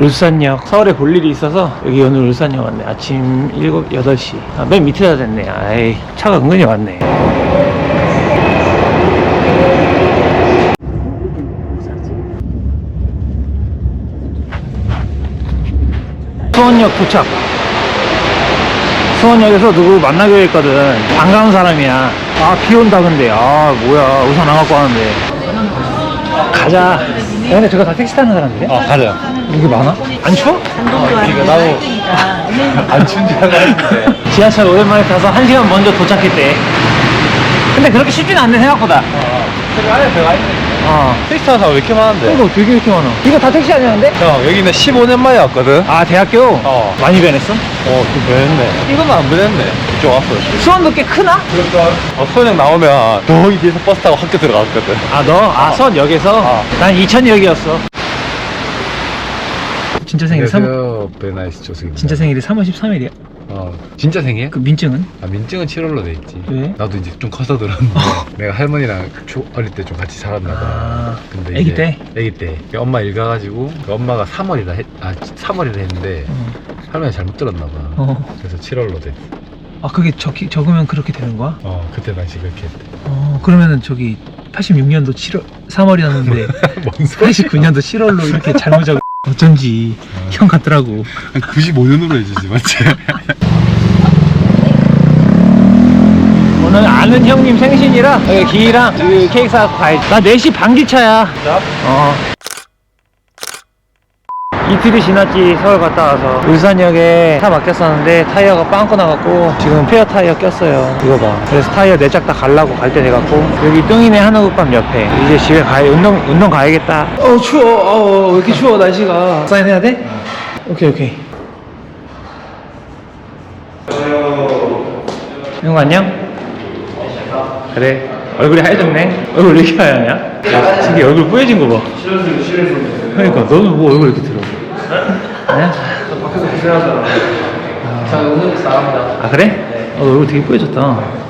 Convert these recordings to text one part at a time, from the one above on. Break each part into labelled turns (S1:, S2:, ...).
S1: 울산역. 서울에 볼 일이 있어서 여기 오늘 울산역 왔네. 아침 7, 8시. 아, 맨 밑에다 댔네. 아이 차가 은근히 왔네. 수원역 도착. 수원역에서 누구 만나기로 했거든. 반가운 사람이야. 아 비 온다 근데. 아 뭐야. 우산 안 갖고 왔는데. 가자 야, 근데 저거 다 택시 타는 사람들이야?
S2: 어 가자.
S1: 여기 많아? 안 추워?
S2: 이거 나도 안 춘지 알았는데.
S1: 지하철 오랜만에 타서 한 시간 먼저 도착했대. 근데 그렇게 쉽지는 않네 생각보다.
S2: 저기 안에 들어가 있네
S1: 어
S2: 택시 타는 사람 왜 이렇게 많은데?
S1: 이거 되게 이렇게 많아 이거 다 택시 아니었는데?
S2: 형 여기는 15년 만에 왔거든
S1: 아 대학교?
S2: 어.
S1: 많이 변했어?
S2: 어 좀 변했네 이건 안 변했네 이쪽 왔어
S1: 수원도 꽤 크나?
S2: 그러니까 어, 소영 나오면 저기 뒤에서 버스 타고 학교 들어갔거든
S1: 아 너? 아 수원역에서?
S2: 어.
S1: 난 이천역이었어 진짜 생일 3,
S2: 베나이스 조승입니다
S1: 진짜 생일이 3월 13일이야
S2: 어 진짜 생일?
S1: 그 민증은?
S2: 아 민증은 7월로 돼 있지
S1: 왜?
S2: 나도 이제 좀 커서 들었는데 내가 할머니랑 초, 어릴 때 좀 같이 살았나 봐
S1: 아,
S2: 근데
S1: 애기
S2: 이제
S1: 때?
S2: 애기 때 엄마 일 가가지고 그 엄마가 3월이라 했, 아 3월이라 했는데
S1: 어.
S2: 할머니 잘못 들었나 봐
S1: 어.
S2: 그래서 7월로 됐어
S1: 아 그게 적히, 적으면 그렇게 되는 거야?
S2: 어 그때 당시 그렇게 했대
S1: 어 그러면은 저기 86년도 7월 3월이었는데
S2: 뭔 소리야
S1: 89년도 7월로 이렇게 잘못 적어 어쩐지 형 같더라고
S2: 95년으로 해주지 맞지?
S1: 오늘 아는 형님 생신이라 여기 기랑 그 케이크 사갖고 가야지 나 4시 반 기차야
S2: 진짜?
S1: 어 이틀이 지났지 서울 갔다 와서. 울산역에 차 막혔었는데 타이어가 빵꾸 나갖고 지금 페어 타이어 꼈어요. 이거 봐. 그래서 타이어 네 짝 다 갈라고 갈 때 돼갖고 여기 뚱이네 한우국밥 옆에. 이제 집에 가야 운동 운동 가야겠다. 어 추워. 어, 왜 이렇게 추워 날씨가. 사인해야 돼? 오케이 오케이. 형 안녕? 그래. 얼굴이 하얘졌네. 얼굴 왜 이렇게 하얗냐? 특히 얼굴 뿌얘진 거봐. 그러니까 너는 뭐 얼굴 이렇게 들어 네?
S3: 밖에서 고생하잖아. 자, 오늘 나갑니다.
S1: 아 그래? 어, 얼굴 되게 뿌얘졌다.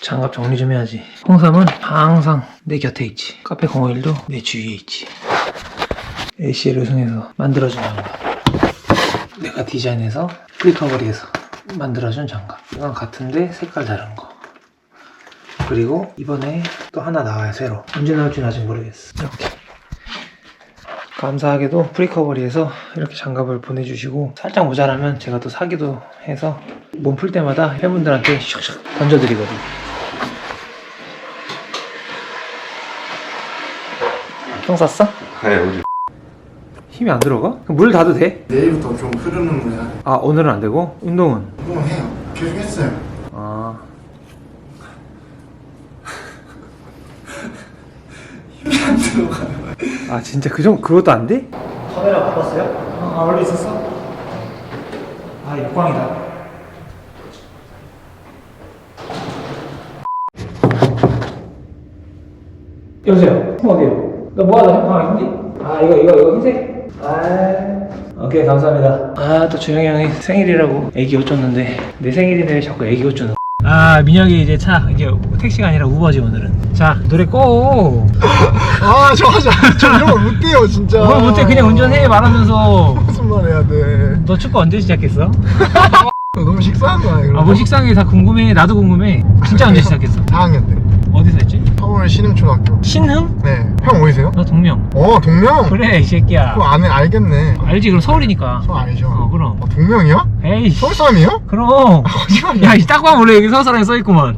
S1: 장갑 정리 좀 해야지. 홍삼은 항상 내 곁에 있지. 카페 051도 내 주위에 있지. AC를 우승해서 만들어준 장갑. 내가 디자인해서 프리커버리에서 만들어준 장갑. 이건 같은데 색깔 다른 거. 그리고 이번에 또 하나 나와요 새로. 언제 나올지는 아직 모르겠어. 이렇게 감사하게도 프리커버리에서 이렇게 장갑을 보내주시고 살짝 모자라면 제가 또 사기도 해서 몸 풀 때마다 팬분들한테 슉슉 던져드리거든요 형 샀어?
S2: 네 우리
S1: 힘이 안 들어가? 그럼 물 닫아도 돼?
S3: 내일부터 좀 흐르는 거야.
S1: 아 오늘은 안 되고? 운동은?
S3: 운동은 해요. 계속 했어요.
S1: 아
S3: 힘이 안 들어가요.
S1: 아 진짜 그 정도 그것도 안 돼? 카메라 바꿨어요? 아 원래 있었어? 아 역광이다 여보세요 형 어디요? 너 뭐하다 형 가만히 있니? 아 이거 이거 이거 흰색? 아 오케이 감사합니다 아또 주영이 형이 생일이라고 애기 옷 줬는데 내 생일인데 왜 자꾸 애기 옷 주는 아 민혁이 이제 차 이제 택시가 아니라 우버지 오늘은 자 노래 꺼
S3: 아, 저 하자. 저 이런 거 못해요, 진짜.
S1: 뭘 못해 그냥 운전해 말하면서
S3: 무슨 말 해야 돼.
S1: 너 축구 언제 시작했어?
S3: 너무 식사한 거 아니야?
S1: 아 뭐 식상이 다 궁금해 나도 궁금해 진짜 언제 시작했어?
S3: 4학년 때.
S1: 어디서 했지?
S3: 서울 신흥초등학교.
S1: 신흥?
S3: 네. 형 어디세요?
S1: 너 동명
S3: 어, 동명?
S1: 그래 이 새끼야
S3: 그거 안 해, 알겠네.
S1: 알지 그럼 서울이니까
S3: 저 알죠.
S1: 어 그럼
S3: 어, 동명이요?
S1: 에이
S3: 서울 사람이요?
S1: 그럼
S3: 거짓말이야.
S1: 야이 딱 봐면 원래 여기 서울 사람이 써있구만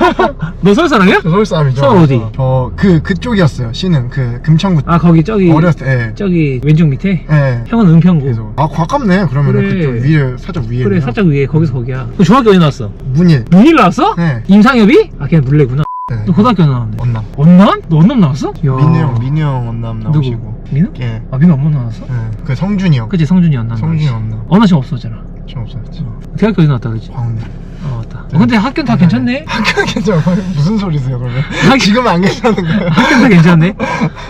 S1: 너 서울 사람이야?
S3: 저 서울 사람이죠.
S1: 서울 어디?
S3: 저, 그, 그쪽이었어요. 신흥. 그, 금천구.
S1: 아 거기 저기
S3: 어렸을 때, 예.
S1: 저기 왼쪽 밑에?
S3: 예.
S1: 형은 은평구
S3: 그래서. 아, 가깝네. 그러면
S1: 그래.
S3: 은 그쪽 위에, 살짝 위에.
S1: 그래 살짝 위에 거기서 거기야 너 중학교 어디 나왔어?
S3: 문일.
S1: 문일 나왔어?
S3: 네.
S1: 임상엽이? 아걔 물레구나
S3: 네.
S1: 너 고등학교 나왔는데?
S3: 언남.
S1: 언남? 너 언남 나왔어? 야.
S3: 민우 형, 민우 형 언남
S1: 누구?
S3: 나오시고.
S1: 민우?
S3: 예.
S1: 아 민우 엄마 나왔어?
S3: 예. 그 성준이 형.
S1: 그치 성준이 언남
S3: 성준이
S1: 나왔지.
S3: 언남.
S1: 언나 지금 없어졌잖아
S3: 좀 없었지.
S1: 대학교 어디 나왔다 그러지?
S3: 광대.
S1: 아 맞다 어, 근데 학교는 다 괜찮네
S3: 학교 괜찮아. 무슨 소리세요, 그러면?
S1: 학교-
S3: 지금 안 괜찮은 거예요?
S1: 학교는 다 괜찮네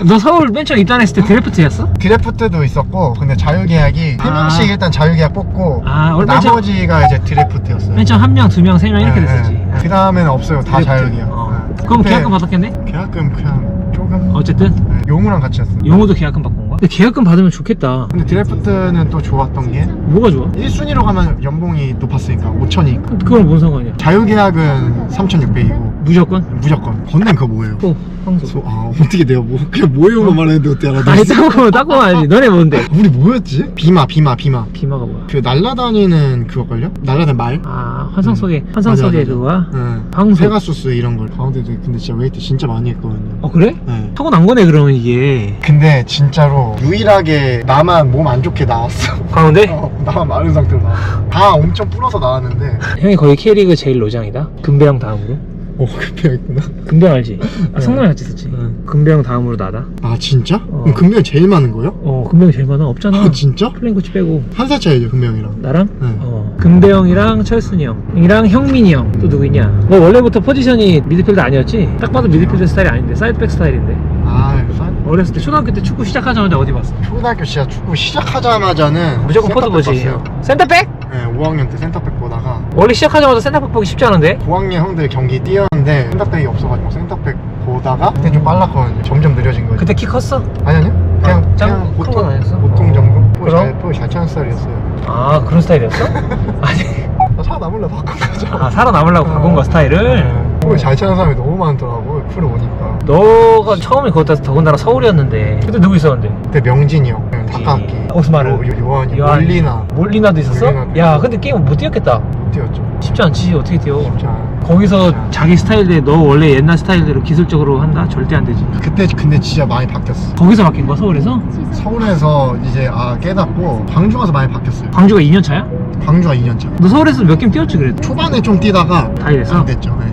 S1: 너 서울 맨 처음 입단했을 때 드래프트였어?
S3: 드래프트도 있었고, 근데 자유계약이 세
S1: 아.
S3: 명씩 일단 자유계약 뽑고,
S1: 아, 처음-
S3: 나머지가 이제 드래프트였어요.
S1: 맨 처음 한 명, 두 명, 세 명 이렇게 됐었지
S3: 그 다음에는 없어요. 다
S1: 드래프트.
S3: 자유계약.
S1: 어.
S3: 예.
S1: 그럼
S3: 그때
S1: 계약금 받았겠네?
S3: 계약금 그냥 조금
S1: 어쨌든
S3: 네, 용우랑 같이 했어
S1: 영어도 계약금 받고? 근데 계약금 받으면 좋겠다
S3: 근데 드래프트는 또 좋았던 게
S1: 뭐가 좋아?
S3: 1순위로 가면 연봉이 높았으니까 5천이니까
S1: 그건 뭔 상관이야
S3: 자유계약은 3,600이고
S1: 무조건?
S3: 무조건 건넨 그거 뭐예요?
S1: 또 황소
S3: 소- 아 어떻게 돼요? 뭐 그냥 뭐예요만 말했는데 어떻게
S1: 아니
S3: 알아듣지?
S1: 닦고 닦고 알지 너네 뭔데?
S3: 우리 뭐였지? 비마 비마 비마
S1: 비마가 뭐야?
S3: 그 날라다니는 그거걸요? 날라다니는 말?
S1: 아 환상 속에
S3: 음.
S1: 환상
S3: 맞아,
S1: 속에
S3: 맞아.
S1: 그거야?
S3: 응
S1: 황소
S3: 페가수스 이런 걸 가운데도 근데 진짜 웨이트 진짜 많이 했거든요
S1: 어 그래?
S3: 네.
S1: 타고 난 거네 그러면 이게
S3: 근데 진짜로 유일하게 나만 몸 안 좋게 나왔어
S1: 가운데?
S3: 어, 나만 마른 상태로 나왔어 다 엄청 불어서 나왔는데
S1: 형이 거의 K리그 제일 로장이다 금배형 다음으로
S3: 어 급해가 있구나
S1: 금배형 알지? 아, 성남에 같이 있었지
S3: 응.
S1: 금배형 다음으로 나다
S3: 아 진짜?
S1: 어.
S3: 그럼 금병이 제일 많은 거예요?
S1: 어 금배형 제일 많아 없잖아
S3: 아 진짜?
S1: 플레인 코치 빼고
S3: 한 살 차이죠 금병이랑
S1: 나랑?
S3: 네.
S1: 어 금배 형이랑 철순이 형이랑 형민이 형 또 누구 있냐 너 원래부터 포지션이 미드필더 아니었지? 딱 봐도 미드필더 스타일이 아닌데 사이드백 스타일인데
S3: 아 쌀?
S1: 어렸을 때 초등학교 때 축구 시작하자마자 어디 봤어?
S3: 초등학교 진짜 축구 시작하자마자는
S1: 무조건 포드 보지
S3: 봤어요.
S1: 센터백?
S3: 네 5학년 때 센터백 보다가
S1: 원래 시작하자마자 센터백 보기 쉽지 않은데?
S3: 고학년 형들 경기 뛰었는데 센터백이 없어가지고 센터백 보다가 그때 좀 빨랐거든요 점점 느려진 거죠
S1: 그때 키 컸어?
S3: 아니 아니요 그냥
S1: 아, 짱
S3: 그냥
S1: 큰건 아니었어?
S3: 보통 정도
S1: 그럼?
S3: 잘, 표잘 차는 스타일이었어요
S1: 아 그런 스타일이었어? 아니
S3: 나 살아남으려 바꾼 거죠
S1: 아 살아남으려고 바꾼 거 스타일을?
S3: 표잘 차는 사람이 너무 많더라고 프로 오니까
S1: 너가 처음에 그것도 더군다나 서울이었는데 그때 누구 있었는데?
S3: 그때 명진이 형 닭깎기
S1: 오스마르.
S3: 요, 요, 요한이
S1: 요한이.
S3: 몰리나
S1: 몰리나도 있었어?
S3: 몰리나도
S1: 야. 근데 게임 못 뛰었겠다
S3: 못 뛰었죠
S1: 쉽지 않지 어떻게 뛰어
S3: 않아
S1: 거기서
S3: 않아.
S1: 자기 스타일대로 너 원래 옛날 스타일대로 기술적으로 한다? 절대 안 되지
S3: 그때 근데 진짜 많이 바뀌었어
S1: 거기서 바뀐 거야 서울에서?
S3: 서울에서 이제 아 깨닫고 광주 가서 많이 바뀌었어요
S1: 광주가 2년 차야?
S3: 광주가 2년 차
S1: 너 서울에서 몇 게임 뛰었지 그래도?
S3: 초반에 좀 뛰다가
S1: 다 이랬어?
S3: 안 됐죠 네.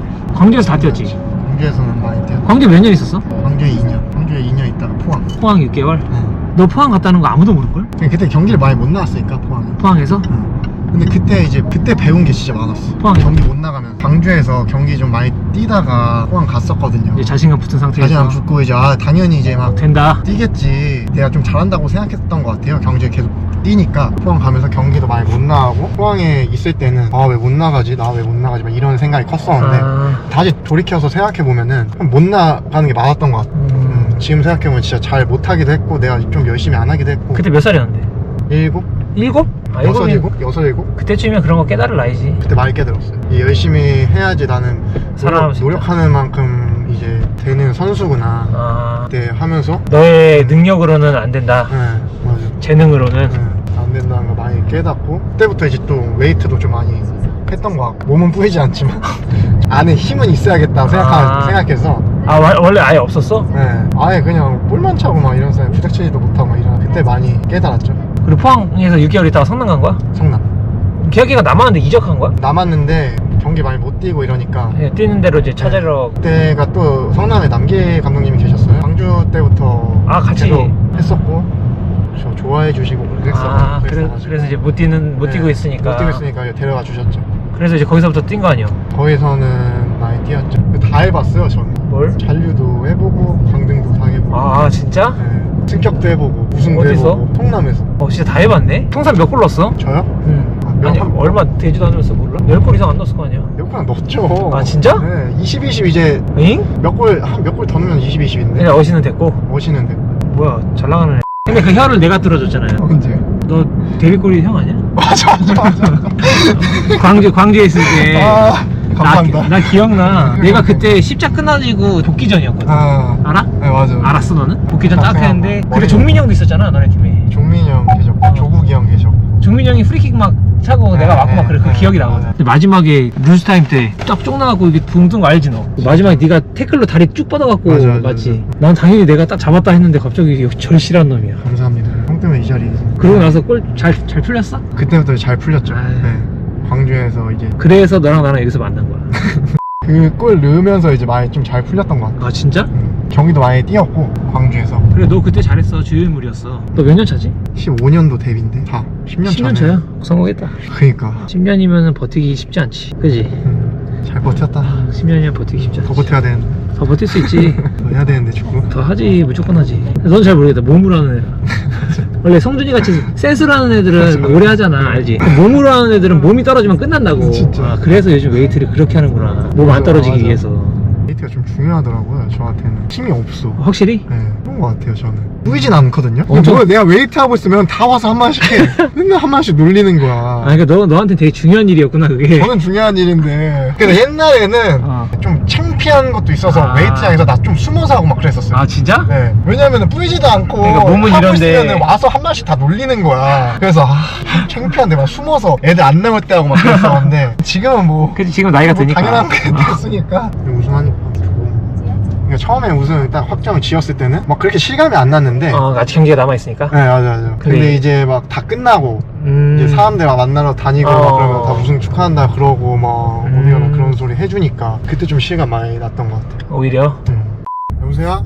S1: 광주에서 다 뛰었지
S3: 광주에서는 많이 뛰었고
S1: 광주 몇 년 있었어?
S3: 광주에 2년 광주에 2년 있다가 포항
S1: 포항 6개월
S3: 네.
S1: 너 포항 갔다는 거 아무도 모를걸?
S3: 그때 경기를 많이 못 나왔으니까 포항에
S1: 포항에서?
S3: 근데 그때 이제 그때 배운 게 진짜 많았어.
S1: 포항에?
S3: 경기 못 나가면 광주에서 경기 좀 많이 뛰다가 포항 갔었거든요.
S1: 이제 자신감 붙은 상태에서?
S3: 자신감 붙고 이제 아 당연히 이제 막
S1: 된다.
S3: 뛰겠지. 내가 좀 잘한다고 생각했던 것 같아요. 경기에 계속 뛰니까. 포항 가면서 경기도 많이 못 나가고 포항에 있을 때는 아 왜 못 나가지? 나 왜 못 나가지? 막 이런 생각이 컸었는데
S1: 아,
S3: 다시 돌이켜서 생각해보면은 못 나가는 게 맞았던 것 같아.
S1: 음.
S3: 음, 지금 생각해보면 진짜 잘 못하기도 했고 내가 좀 열심히 안 하기도 했고.
S1: 그때 몇 살이었는데?
S3: 일곱?
S1: 일곱? 아
S3: 여섯
S1: 일곱이
S3: 일곱? 여섯 일곱?
S1: 그때쯤이면 그런 거 깨달을 나이지
S3: 그때 많이 깨달았어요 이 열심히 해야지 나는
S1: 살아남을
S3: 노력,
S1: 수 있다.
S3: 노력 하는 만큼 이제 되는 선수구나
S1: 아
S3: 그때 하면서
S1: 너의 능력으로는 안 된다
S3: 네 맞아
S1: 재능으로는
S3: 네, 안 된다는 거 많이 깨닫고 그때부터 이제 또 웨이트도 좀 많이 했던 것 같고 몸은 뿌이지 않지만 안에 힘은 있어야겠다 생각하,
S1: 아.
S3: 생각해서
S1: 아 와- 원래 아예 없었어?
S3: 네, 아예 그냥 볼만 차고 막 이런 사람 부닥치지도 못하고 막 이런 그때 많이 깨달았죠
S1: 그리고 포항에서 6개월 있다가 성남 간 거야?
S3: 성남
S1: 계약기가 남았는데 이적한 거야?
S3: 남았는데 경기 많이 못 뛰고 이러니까
S1: 그냥 뛰는 대로 이제 찾으러
S3: 그때가 또 성남에 남기 감독님이 계셨어요 광주 때부터
S1: 아, 같이?
S3: 계속 했었고 저 좋아해 주시고 그랬었,
S1: 아 그래,
S3: 그랬어가지고.
S1: 그래서 이제 못 뛰는 못
S3: 네,
S1: 뛰고 있으니까
S3: 못 뛰고 있으니까 데려가 주셨죠
S1: 그래서 이제 거기서부터 뛴 거 아니야?
S3: 거기서는 많이 뛰었죠 다 해봤어요 저는
S1: 뭘?
S3: 잔류도 해보고 강등도 다 해보고
S1: 아 진짜?
S3: 네, 승격도 해보고 우승도
S1: 어디서?
S3: 해보고 통남에서
S1: 어 진짜 다 해봤네? 통산 몇골 넣었어?
S3: 저요?
S1: 응
S3: 아, 몇
S1: 아니
S3: 한-
S1: 얼마 되지도 않으면서 몰라? 10골 이상 안 넣었을 거 아니야
S3: 몇골 넣었죠
S1: 아, 진짜?
S3: 네 20, 20 이제
S1: 응?
S3: 몇 골 한 몇 골 더 넣으면 20, 20인데
S1: 그냥 어시는 됐고
S3: 멋있는 데
S1: 뭐야 잘 나가는 애 근데 그 혀를 내가 들어줬잖아요
S3: 언제?
S1: 너 데뷔골이 형 아니야?
S3: 맞아 맞아 맞아
S1: 광주 광주에 있을
S3: 때아
S1: 나,
S3: 감사합니다
S1: 나 기억나 내가 그때 십자 끝나지고 복귀전이었거든
S3: 아
S1: 알아?
S3: 네 맞아
S1: 알았어 너는? 복귀전 딱
S3: 자세한
S1: 했는데. 그때
S3: 머리-
S1: 종민이 형도 있었잖아 너네 팀에
S3: 종민이 형 계셨고
S1: 어.
S3: 조국이 형 계셨고
S1: 종민이 형이 프리킥 막 차고
S3: 네,
S1: 내가 맞고 막
S3: 네,
S1: 그래 그
S3: 네,
S1: 기억이 나거든
S3: 맞아.
S1: 근데 마지막에 루즈타임 때쫙쪽 나가고 이게 거 알지 너 마지막에 네가 태클로 다리 쭉 뻗어갖고
S3: 맞아, 맞아,
S1: 맞지. 난 당연히 내가 딱 잡았다 했는데 갑자기 절실한 놈이야
S3: 감사합니다 형 때문에 이 자리에 있어
S1: 그러고 나서 골 잘 잘 풀렸어?
S3: 그때부터 잘 풀렸죠
S1: 아유.
S3: 네. 광주에서 이제
S1: 그래서 너랑 나랑 여기서 만난 거야.
S3: 그 골 넣으면서 이제 많이 좀 잘 풀렸던 것 같아요
S1: 아 진짜?
S3: 음, 경기도 많이 뛰었고 광주에서.
S1: 그래 너 그때 잘했어. 주요인물이었어. 너 몇 년 차지?
S3: 15년도 데뷔인데? 다. 10년
S1: 10년
S3: 차네.
S1: 차야? 성공했다.
S3: 그니까.
S1: 10년이면 버티기 쉽지 않지. 그지?
S3: 음, 잘 버텼다.
S1: 10년이면 버티기 쉽지 않지.
S3: 더 버텨야 되는데.
S1: 더 버틸 수 있지.
S3: 더 해야 되는데 축구.
S1: 더 하지 무조건 하지. 넌 잘 모르겠다. 몸으로 하는 애야 원래 성준이 같이 센스로 하는 애들은. 오래 하잖아 알지 몸으로 하는 애들은 몸이 떨어지면 끝난다고
S3: 진짜.
S1: 아, 그래서 요즘 웨이트를 그렇게 하는구나 몸 안 떨어지기
S3: 맞아.
S1: 위해서
S3: 웨이트가 좀 중요하더라고 힘이 없어.
S1: 확실히?
S3: 네, 그런 것 같아요 저는. 보이진 않거든요?
S1: 엄청-
S3: 뭐 내가 웨이트 하고 있으면 다 와서 한 마디씩 해. 맨날 한 마디씩 놀리는 거야.
S1: 아 그러니까 너, 너한테 되게 중요한 일이었구나 그게.
S3: 저는 중요한 일인데. 근데 옛날에는
S1: 어.
S3: 좀 창피한 것도 있어서
S1: 아.
S3: 웨이트장에서 나 좀 숨어서 하고 막 그랬었어요.
S1: 아 진짜?
S3: 네. 왜냐면은 뿌리지도 않고
S1: 그러니까 몸은
S3: 하고
S1: 이런데.
S3: 있으면은 와서 한 마디씩 다 놀리는 거야. 그래서 아, 창피한데 막 숨어서 애들 안 나올 때 하고 막 그랬었는데 지금은 뭐
S1: 그치 지금 나이가
S3: 뭐
S1: 드니까.
S3: 당연한 게 됐으니까. 우승하니까 그러니까 처음에 우승 딱 확정을 지었을 때는 막 그렇게 실감이 안 났는데
S1: 어 아직 경기가 남아있으니까
S3: 네 맞아 맞아 근데
S1: 그래.
S3: 이제 막 다 끝나고
S1: 음...
S3: 이제 사람들 막 만나러 다니고
S1: 어.
S3: 막 그러면 다 우승 축하한다 그러고 막
S1: 음.
S3: 우리가 막 그런 소리 해주니까 그때 좀 실감 많이 났던 것 같아요
S1: 오히려
S3: 음. 여보세요?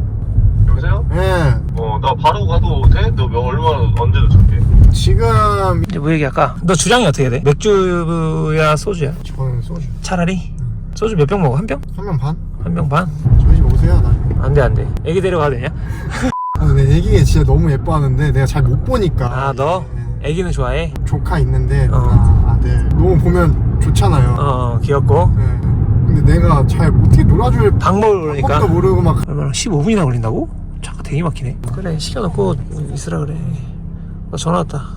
S4: 여보세요?
S3: 네
S4: 어, 나 바로 가도 돼? 너 몇, 얼마, 언제 도착해?
S3: 지금
S1: 이제 뭐 얘기할까? 너 주량이 어떻게 돼? 맥주야 소주야?
S3: 저는 소주
S1: 차라리? 소주 몇 병 먹어? 한 병?
S3: 한 명 반?
S1: 한병 반?
S3: 저희 집 오세요 나
S1: 안돼 안돼 애기 데려가도 되냐?
S3: 아, 근데 애기 진짜 너무 예뻐하는데 내가 잘 못 보니까
S1: 아 너?
S3: 네.
S1: 애기는 좋아해?
S3: 조카 있는데
S1: 어.
S3: 아들 너무 보면 좋잖아요
S1: 어 귀엽고
S3: 네. 근데 내가 잘 어떻게 놀아줄
S1: 방법을 모르니까
S3: 방법도 모르고 막
S1: 얼마나 15분이나 걸린다고? 차가 되게 막히네 그래 시켜놓고 있으라 그래 나 전화 왔다 끝